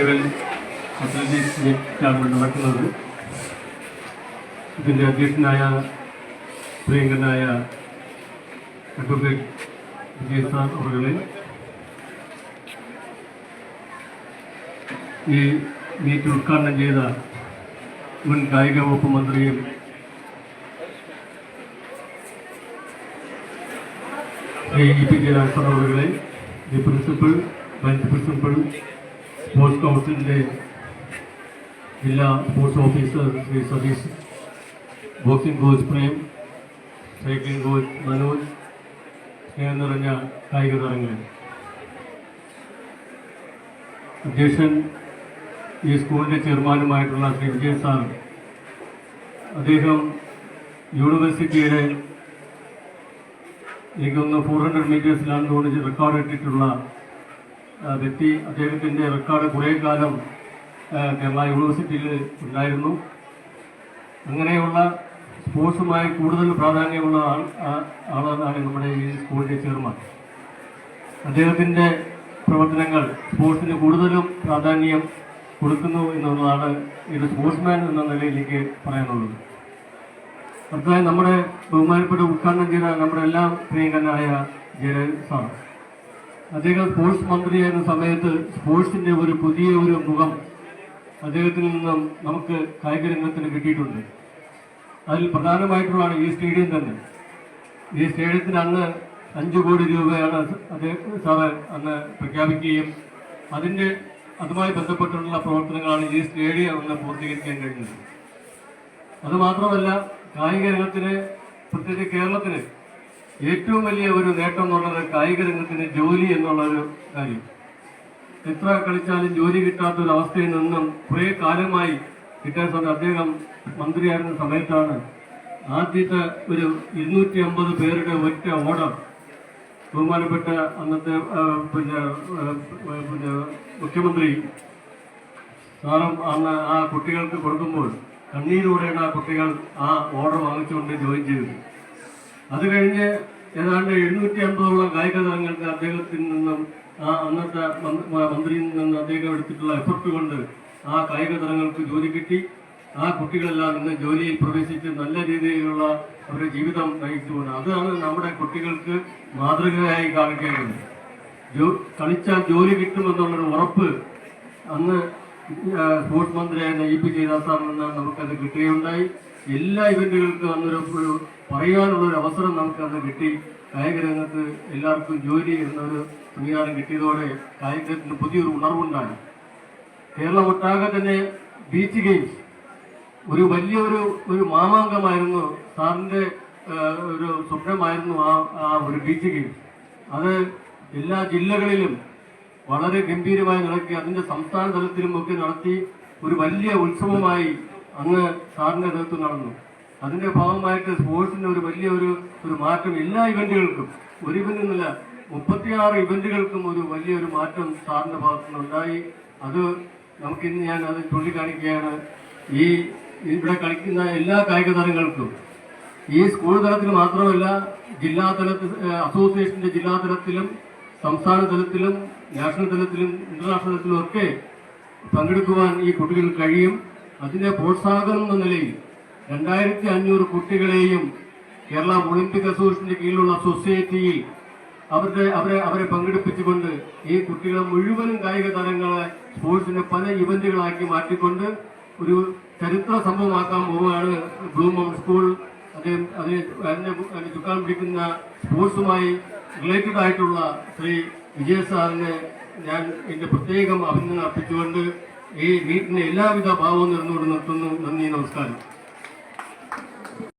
Annual athletics മീറ്റാണ് നടക്കുന്നത്. ഇതിന്റെ അധ്യക്ഷനായ പ്രിയങ്കനായ അഡ്വക്കേറ്റ് വിജയ് സാർ അവരുടെ ഈ മീറ്റ് ഉദ്ഘാടനം ചെയ്ത മുൻ കായിക വകുപ്പ് മന്ത്രിയും ശ്രീ ഇ പി ജയരാജൻ അവരുടെ the principal vice principal sports കൗൺസിലിന്റെ ജില്ലാ sports officer Shri Satheesh. Boxing coach Prem cycling coach Manoj സ്നേഹം നിറഞ്ഞ കായിക താരങ്ങൾ. അധ്യക്ഷൻ ഈ സ്കൂളിന്റെ ചെയർമാനുമായിട്ടുള്ള ശ്രീ വിജയൻ സാർ. അദ്ദേഹം യൂണിവേഴ്സിറ്റിയുടെ എനിക്കൊന്ന് ഫോർ ഹൺഡ്രഡ് മീറ്റേഴ്സിലാണ് തോന്നിച്ച് റെക്കോർഡ് ഇട്ടിട്ടുള്ള വ്യക്തി അദ്ദേഹത്തിന്റെ റെക്കോർഡ് കുറേ കാലം കേരള യൂണിവേഴ്സിറ്റിയിൽ ഉണ്ടായിരുന്നു. അങ്ങനെയുള്ള സ്പോർട്സുമായി കൂടുതൽ പ്രാധാന്യമുള്ള ആൾ ആളാണ് നമ്മുടെ ഈ സ്കൂളിന്റെ ചെയർമാൻ. അദ്ദേഹത്തിന്റെ പ്രവർത്തനങ്ങൾ സ്പോർട്സിന് കൂടുതലും പ്രാധാന്യം കൊടുക്കുന്നു എന്നുള്ളതാണ് ഇത് സ്പോർട്സ്മാൻ എന്ന നിലയിലേക്ക് പറയാനുള്ളത്. അടുത്തതായി നമ്മുടെ ബഹുമാനപ്പെട്ട ഉദ്ഘാടനം ചെയ്ത നമ്മുടെ എല്ലാം പ്രിയങ്കരനായ ജയരാജ് സാർ. അദ്ദേഹം സ്പോർട്സ് മന്ത്രിയായിരുന്ന സമയത്ത് സ്പോർട്സിന്റെ ഒരു പുതിയ ഒരു മുഖം അദ്ദേഹത്തിൽ നിന്നും നമുക്ക് കായിക രംഗത്തിന് കിട്ടിയിട്ടുണ്ട്. അതിൽ പ്രധാനമായിട്ടുള്ളതാണ് ഈ സ്റ്റേഡിയം തന്നെ. ഈ സ്റ്റേഡിയത്തിന് അന്ന് അഞ്ചു കോടി രൂപയാണ് അദ്ദേഹം സാറ് അന്ന് പ്രഖ്യാപിക്കുകയും അതിന്റെ അതുമായി ബന്ധപ്പെട്ടുള്ള പ്രവർത്തനങ്ങളാണ് ഈ സ്റ്റേഡിയം അന്ന് പൂർത്തീകരിക്കാൻ കഴിഞ്ഞത്. അതുമാത്രമല്ല കായിക രംഗത്തിന് പ്രത്യേകിച്ച് കേരളത്തിന് ഏറ്റവും വലിയ ഒരു നേട്ടം എന്നുള്ളത് കായിക രംഗത്തിന് ജോലി എന്നുള്ള ഒരു കാര്യം. എത്ര കളിച്ചാലും ജോലി കിട്ടാത്ത ഒരു അവസ്ഥയിൽ നിന്നും കുറേ കാലമായി കിട്ടാൻ അദ്ദേഹം മന്ത്രിയായിരുന്ന സമയത്താണ് ആദ്യത്തെ ഒരു ഇരുന്നൂറ്റി അമ്പത് പേരുടെ ഒറ്റ ഓർഡർ ബഹുമാനപ്പെട്ട അന്നത്തെ പിന്നെ പിന്നെ മുഖ്യമന്ത്രി സാറും അന്ന് ആ കുട്ടികൾക്ക് കൊടുക്കുമ്പോൾ കണ്ണീരോടെയാണ് ആ കുട്ടികൾ ആ ഓർഡർ വാങ്ങിച്ചുകൊണ്ട് ജോയിൻ ചെയ്തത്. അത് കഴിഞ്ഞ് ഏതാണ്ട് എഴുന്നൂറ്റി അമ്പതോളം കായിക താരങ്ങൾക്ക് അദ്ദേഹത്തിൽ നിന്നും ആ അന്നത്തെ മന്ത്രി- മന്ത്രിയിൽ നിന്ന് അദ്ദേഹം എടുത്തിട്ടുള്ള എഫർട്ട് കൊണ്ട് ആ കായിക താരങ്ങൾക്ക് ജോലി കിട്ടി. ആ കുട്ടികളെല്ലാം ഇന്ന് ജോലിയിൽ പ്രവേശിച്ച് നല്ല രീതിയിലുള്ള അവരുടെ ജീവിതം നയിച്ചുകൊണ്ട് അതാണ് നമ്മുടെ കുട്ടികൾക്ക് മാതൃകയായി കാണിക്കേണ്ടത്. കളിച്ചാൽ ജോലി കിട്ടുമെന്നുള്ളൊരു ഉറപ്പ് അന്ന് സ്പോർട്സ് മന്ത്രിയായിരുന്ന ഇ പി ജയദാസാറിൽ നിന്ന് നമുക്കത് കിട്ടുകയുണ്ടായി. എല്ലാ ഇവന്റുകൾക്കും അന്നൊരു പറയാനുള്ള ഒരു അവസരം നമുക്ക് അന്ന് കിട്ടി. കായിക രംഗത്ത് എല്ലാവർക്കും ജോലി എന്നൊരു സംവിധാനം കിട്ടിയതോടെ കായികത്തിന് പുതിയൊരു ഉണർവുണ്ടായി. കേരളം ഒട്ടാകെ തന്നെ ബീച്ച് ഗെയിംസ് ഒരു വലിയൊരു ഒരു മാമാങ്കമായിരുന്നു സാറിന്റെ ഒരു സ്വപ്നമായിരുന്നു ആ ഒരു ബീച്ച് ഗെയിംസ് അത് എല്ലാ ജില്ലകളിലും വളരെ ഗംഭീരമായി നടത്തി അതിന്റെ സംസ്ഥാന തലത്തിലും ഒക്കെ നടത്തി ഒരു വലിയ ഉത്സവമായി അങ്ങ് സാറിന്റെ നേതൃത്വം നടന്നു. അതിന്റെ ഭാഗമായിട്ട് സ്പോർട്സിന് ഒരു വലിയ ഒരു ഒരു മാറ്റം എല്ലാ ഇവന്റുകൾക്കും. ഒരു ഇവന്റ് എന്നല്ല മുപ്പത്തിയാറ് ഇവന്റുകൾക്കും ഒരു വലിയൊരു മാറ്റം സാറിന്റെ ഭാഗത്തുനിന്ന് ഉണ്ടായി അത് നമുക്കിന്ന് ഞാൻ അത് ചൂണ്ടിക്കാണിക്കുകയാണ്. ഈ ഇവിടെ കളിക്കുന്ന എല്ലാ കായിക താരങ്ങൾക്കും. ഈ സ്കൂൾ തലത്തിൽ മാത്രമല്ല ജില്ലാ അസോസിയേഷന്റെ ജില്ലാ തലത്തിലും സംസ്ഥാന തലത്തിലും നാഷണൽ തലത്തിലും ഇന്റർനാഷണൽ തലത്തിലും ഒക്കെ പങ്കെടുക്കുവാൻ ഈ കുട്ടികൾക്ക് കഴിയും. അതിന്റെ പ്രോത്സാഹനം എന്ന നിലയിൽ രണ്ടായിരത്തി അഞ്ഞൂറ് കുട്ടികളെയും കേരള ഒളിമ്പിക് അസോസിയേഷന്റെ കീഴിലുള്ള സൊസൈറ്റിയിൽ അവരുടെ അവരെ അവരെ പങ്കെടുപ്പിച്ചുകൊണ്ട് ഈ കുട്ടികളെ മുഴുവനും കായിക താരങ്ങളെ സ്പോർട്സിന്റെ പല ഇവന്റുകളാക്കി മാറ്റിക്കൊണ്ട് ഒരു ചരിത്ര സംഭവമാക്കാൻ പോവുകയാണ് ബ്ലൂ മൗണ്ട് സ്കൂൾ. അത് അതിന് അതിനെ അതിനെ ചുക്കാൻ പിടിക്കുന്ന സ്പോർട്സുമായി റിലേറ്റഡ് ആയിട്ടുള്ള ശ്രീ വിജയ സാറിനെ ഞാൻ എന്റെ പ്രത്യേകം അഭിനന്ദനം അർപ്പിച്ചുകൊണ്ട് ഈ വീട്ടിന് എല്ലാവിധ ഭാവവും നിറഞ്ഞുകൊണ്ട് നിർത്തുന്നു. നന്ദി നമസ്കാരം.